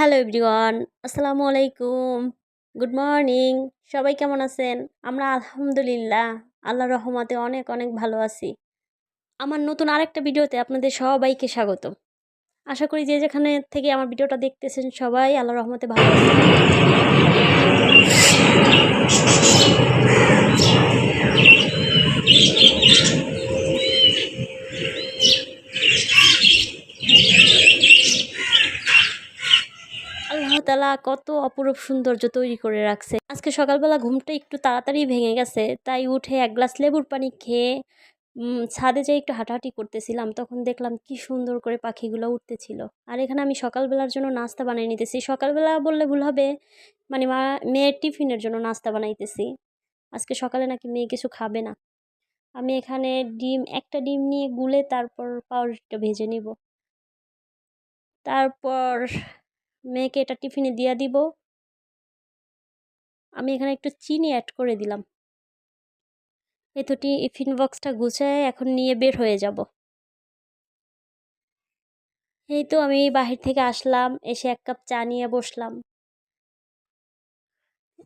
Hello everyone আসসালামু আলাইকুম good morning সবাই কেমন আছেন? আমরা আলহামদুলিল্লাহ আল্লাহ রহমতে অনেক অনেক ভালো আছি। আমার নতুন আরেকটা ভিডিওতে আপনাদের সবাইকে স্বাগত আশা করি যে যেখানে থেকে আমার ভিডিওটা দেখতেছেন সবাই আল্লাহ রহমতে ভালো আছে কত অপরূপ সৌন্দর্য তৈরি করে রাখছে। আজকে সকালবেলা ঘুমটা একটু তাড়াতাড়ি ভেঙে গেছে, তাই উঠে এক গ্লাস লেবুর পানি খেয়ে ছাদে যেয়ে একটু হাঁটাহাঁটি করতেছিলাম। তখন দেখলাম কি সুন্দর করে পাখিগুলো উঠতেছিল আর এখানে আমি সকালবেলার জন্য নাস্তা বানিয়ে নিতেছি। সকালবেলা বললে ভুল হবে মানে মা, মেয়ের টিফিনের জন্য নাস্তা বানাইতেছি। আজকে সকালে নাকি মেয়ে কিছু খাবে না। আমি এখানে ডিম, একটা ডিম নিয়ে গুলে তারপর পাউরুটিটা ভেজে নিব। তারপর মেয়েকে এটা টিফিনে দিয়ে দিব। আমি এখানে একটু চিনি অ্যাড করে দিলাম। এই তো টিফিন বক্সটা গুছায় এখন নিয়ে বের হয়ে যাব। এই তো আমি বাহির থেকে আসলাম, এসে এক কাপ চা নিয়ে বসলাম।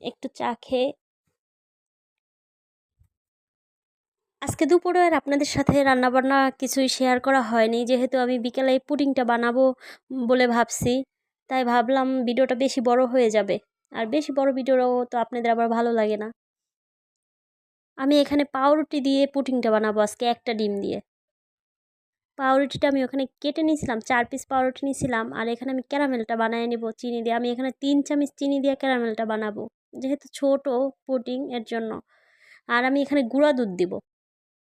একটু চা খেয়ে আজকে দুপুরে আর আপনাদের সাথে রান্নাবান্না কিছুই শেয়ার করা হয়নি। যেহেতু আমি বিকেলে পুডিংটা বানাবো বলে ভাবছি। তাই ভাবলাম ভিডিওটা বেশি বড় হয়ে যাবে। আর বেশি বড় ভিডিওও তো আপনাদের আবার ভালো লাগে না। আমি এখানে পাউরুটি দিয়ে পুটিংটা বানাবো আজকে একটা ডিম দিয়ে। পাউরুটিটা আমি ওখানে কেটে নিয়েছিলাম, চার পিস পাউরুটি নিয়েছিলাম, আর এখানে আমি ক্যারামেলটা বানিয়ে নিব, চিনি দিয়ে। আমি এখানে তিন চামচ চিনি দিয়ে ক্যারামেলটা বানাবো, যেহেতু ছোট পুটিং এর জন্য। আর আমি এখানে গুঁড়া দুধ দিব।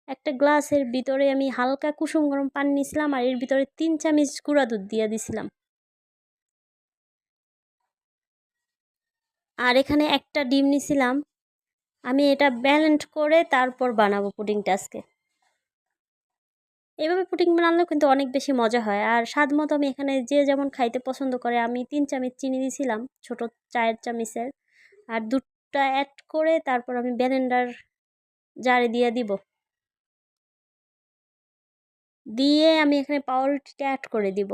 একটা গ্লাসের ভিতরে আমি হালকা কুসুম গরম পানি নিয়েছিলাম, আর এর ভিতরে তিন চামচ গুঁড়া দুধ দিয়ে দিছিলাম। আর এখানে একটা ডিম নিছিলাম। আমি এটা ব্যালেন্ড করে তারপর বানাবো পুডিংটা আজকে। এইভাবে পুডিং বানালেও কিন্তু অনেক বেশি মজা হয়। আর স্বাদ মতো আমি এখানে যে যেমন খাইতে পছন্দ করে, আমি তিন চামচ চিনি দিয়েছিলাম ছোট চায়ের চামচের। আর দুধটা অ্যাড করে তারপর আমি ব্যালেন্ডার জারে দিয়ে দিব। দিয়ে আমি এখানে পাউরুটিটা অ্যাড করে দিব।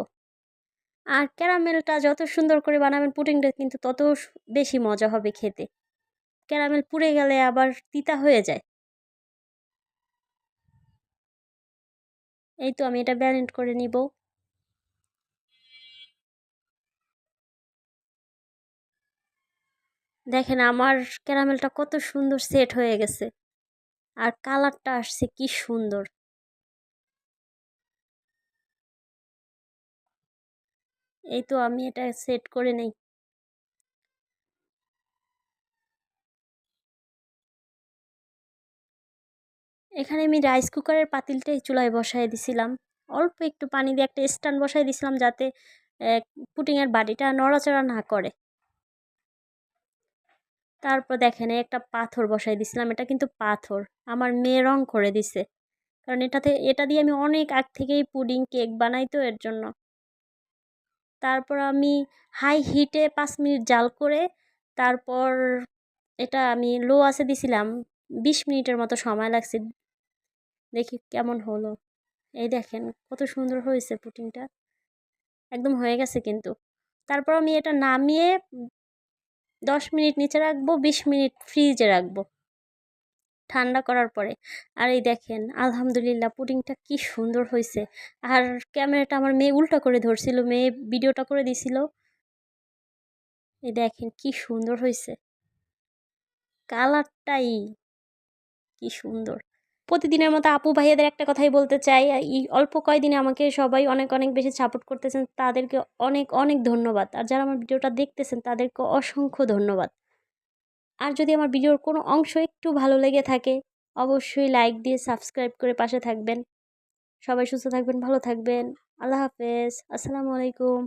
আর ক্যারামেলটা যত সুন্দর করে বানাবেন পুডিংটা কিন্তু তত বেশি মজা হবে খেতে। ক্যারামেল পুড়ে গেলে আবার তিতা হয়ে যায়। এই তো আমি এটা ব্যালেন্ড করে নিব। দেখেন আমার ক্যারামেলটা কত সুন্দর সেট হয়ে গেছে। আর কালারটা আসছে কি সুন্দর। এই তো আমি এটা সেট করে নেই। এখানে আমি রাইস কুকারের পাতিলটাই চুলায় বসাই দিছিলাম। অল্প একটু পানি দিয়ে একটা স্ট্যান্ড বসাই দিছিলাম যাতে পুটিংয়ের বাটিটা নড়াচড়া না করে। তারপর দেখেন একটা পাথর বসাই দিছিলাম, এটা কিন্তু পাথর। আমার মেয়ে রং করে দিছে। কারণ এটাতে, এটা দিয়ে আমি অনেক আগ থেকেই পুডিং কেক বানাই তো এর জন্য। তারপর আমি হাই হিটে পাঁচ মিনিট জাল করে তারপর এটা আমি লো আসে দিছিলাম, বিশ মিনিটের মতো সময় লাগছে। দেখি কেমন হলো। এই দেখেন কত সুন্দর হয়েছে পুটিংটা। একদম হয়ে গেছে কিন্তু। তারপর আমি এটা নামিয়ে দশ মিনিট নিচে রাখব, বিশ মিনিট ফ্রিজে রাখব। ঠান্ডা করার পরে। আর এই দেখেন, আলহামদুলিল্লাহ পুডিংটা কি সুন্দর হয়েছে আর ক্যামেরাটা আমার মেয়ে উল্টা করে ধরছিল, মেয়ে ভিডিওটা করে দিছিল। এই দেখেন কি সুন্দর হয়েছে কালারটাই কি সুন্দর। প্রতিদিনের মতো আপু ভাইয়াদের একটা কথাই বলতে চাই, এই অল্প কয়দিনে আমাকে সবাই অনেক অনেক বেশি সাপোর্ট করতেছেন, তাদেরকে অনেক অনেক ধন্যবাদ। আর যারা আমার ভিডিওটা দেখতেছেন, তাদেরকে অসংখ্য ধন্যবাদ। আর যদি আমার ভিডিওর কোনো অংশ একটু ভালো লেগে থাকে, অবশ্যই লাইক দিয়ে সাবস্ক্রাইব করে পাশে থাকবেন। সবাই সুস্থ থাকবেন, ভালো থাকবেন। আল্লাহ হাফেজ। আসসালামু আলাইকুম।